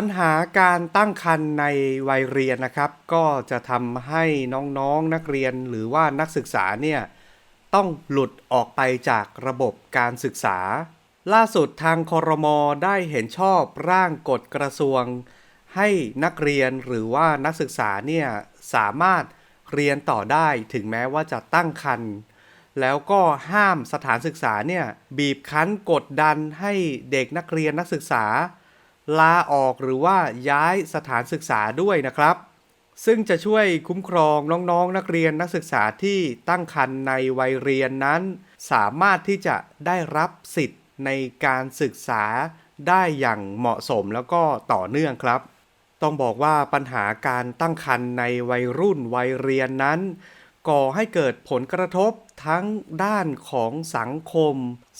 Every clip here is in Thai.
ปัญหาการตั้งครรภ์ในวัยเรียนนะครับ ก็จะทำให้น้องๆนักเรียนหรือว่านักศึกษาเนี่ยต้องหลุดออกไปจากระบบการศึกษา ล่าสุดทางคอรมอได้เห็นชอบร่างกฎกระทรวง ให้นักเรียนหรือว่านักศึกษาเนี่ยสามารถเรียนต่อได้ถึงแม้ว่าจะตั้งครรภ์แล้วก็ห้ามสถานศึกษาเนี่ยบีบคั้นกดดันให้เด็กนักเรียนนักศึกษา ลาออกหรือว่าย้ายสถานศึกษาด้วยนะครับ ซึ่งจะช่วยคุ้มครองน้องๆนักเรียนนักศึกษาที่ตั้งครรภ์ในวัยเรียนนั้น สามารถที่จะได้รับสิทธิ์ในการศึกษาได้อย่างเหมาะสมแล้วก็ต่อเนื่องครับ ต้องบอกว่าปัญหาการตั้งครรภ์ในวัยรุ่นวัยเรียนนั้น ก่อให้เกิดผลกระทบทั้งด้านของสังคม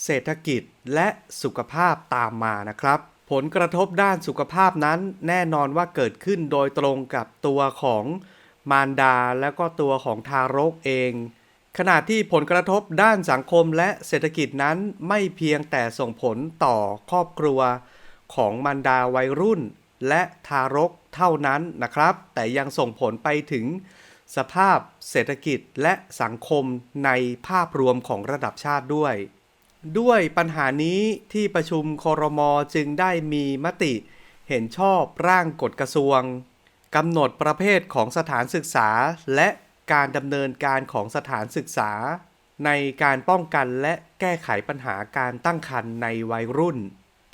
เศรษฐกิจและสุขภาพตามมานะครับ ผลกระทบด้านสุขภาพนั้นแน่นอนว่าเกิดขึ้นโดยตรงกับตัวของมารดาและก็ตัวของทารกเอง ขณะที่ผลกระทบด้านสังคมและเศรษฐกิจนั้นไม่เพียงแต่ส่งผลต่อครอบครัว ของมารดาวัยรุ่น และทารกเท่านั้นนะครับ แต่ยังส่งผลไปถึง สภาพเศรษฐกิจและสังคมในภาพรวมของระดับชาติด้วย ด้วยปัญหานี้ที่ประชุมคอรมอจึงได้มีมติ เห็นชอบร่างกฎกระทรวงกำหนดประเภทของสถานศึกษา และการดำเนินการของสถานศึกษา ในการป้องกันและแก้ไขปัญหาการตั้งครรภ์ในวัยรุ่น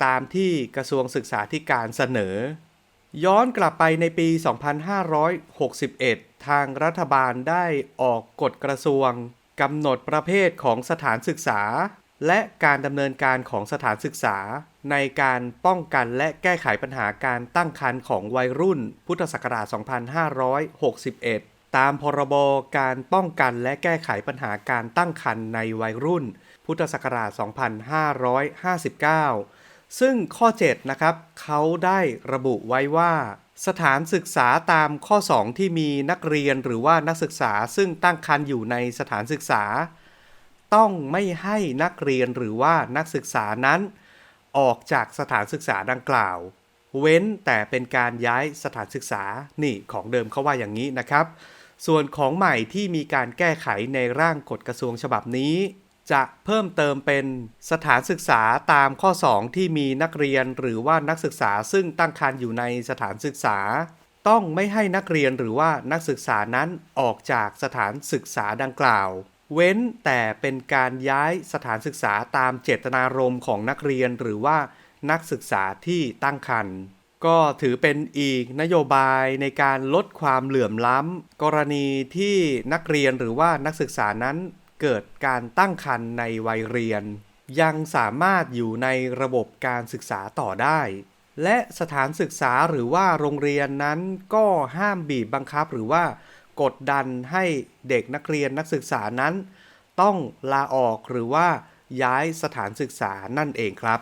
ตามที่กระทรวงศึกษาธิการเสนอ ย้อนกลับไปในปี 2561 ทางรัฐบาลได้ออกกฎกระทรวงกำหนดประเภทของสถานศึกษา และการดำเนินการของสถานศึกษา ในการป้องกันและแก้ไขปัญหาการตั้งครรภ์ของวัยรุ่น พุทธศักราช 2561 ตามพรบการป้องกันและแก้ไขปัญหาการตั้งครรภ์ในวัยรุ่น พุทธศักราช 2559 ซึ่งข้อ 7 นะครับ เขาได้ระบุไว้ว่าสถานศึกษาตามข้อ 2 ที่มีนักเรียนหรือว่านักศึกษาซึ่งตั้งครรภ์อยู่ในสถานศึกษา ต้องไม่ให้นักเรียนหรือว่านักศึกษานั้น ออกจากสถานศึกษาดังกล่าว เว้นแต่เป็นการย้ายสถานศึกษานี่ของเดิมเขาว่าอย่างนี้นะครับ ส่วนของใหม่ที่มีการแก้ไขในร่างกฎกระทรวงฉบับนี้ จะเพิ่มเติมเป็นสถานศึกษาตามข้อ 2 ที่มีนักเรียนหรือว่านักศึกษาซึ่งตั้งครรภ์อยู่ในสถานศึกษาต้องไม่ให้นักเรียนหรือว่านักศึกษานั้นออกจากสถานศึกษาดังกล่าว เว้นแต่เป็นการย้ายสถานศึกษาตามเจตนารมณ์ของนักเรียนหรือว่านักศึกษาที่ตั้งครรภ์ก็ถือเป็นอีกนโยบายในการลดความเหลื่อมล้ำ กรณีที่นักเรียนหรือว่านักศึกษานั้นเกิดการตั้งครรภ์ในวัยเรียน ยังสามารถอยู่ในระบบการศึกษาต่อได้ และสถานศึกษาหรือว่าโรงเรียนนั้นก็ห้ามบีบบังคับหรือว่า กดดันให้เด็กนักเรียนนักศึกษานั้น ต้องลาออกหรือว่าย้ายสถานศึกษานั่นเองครับ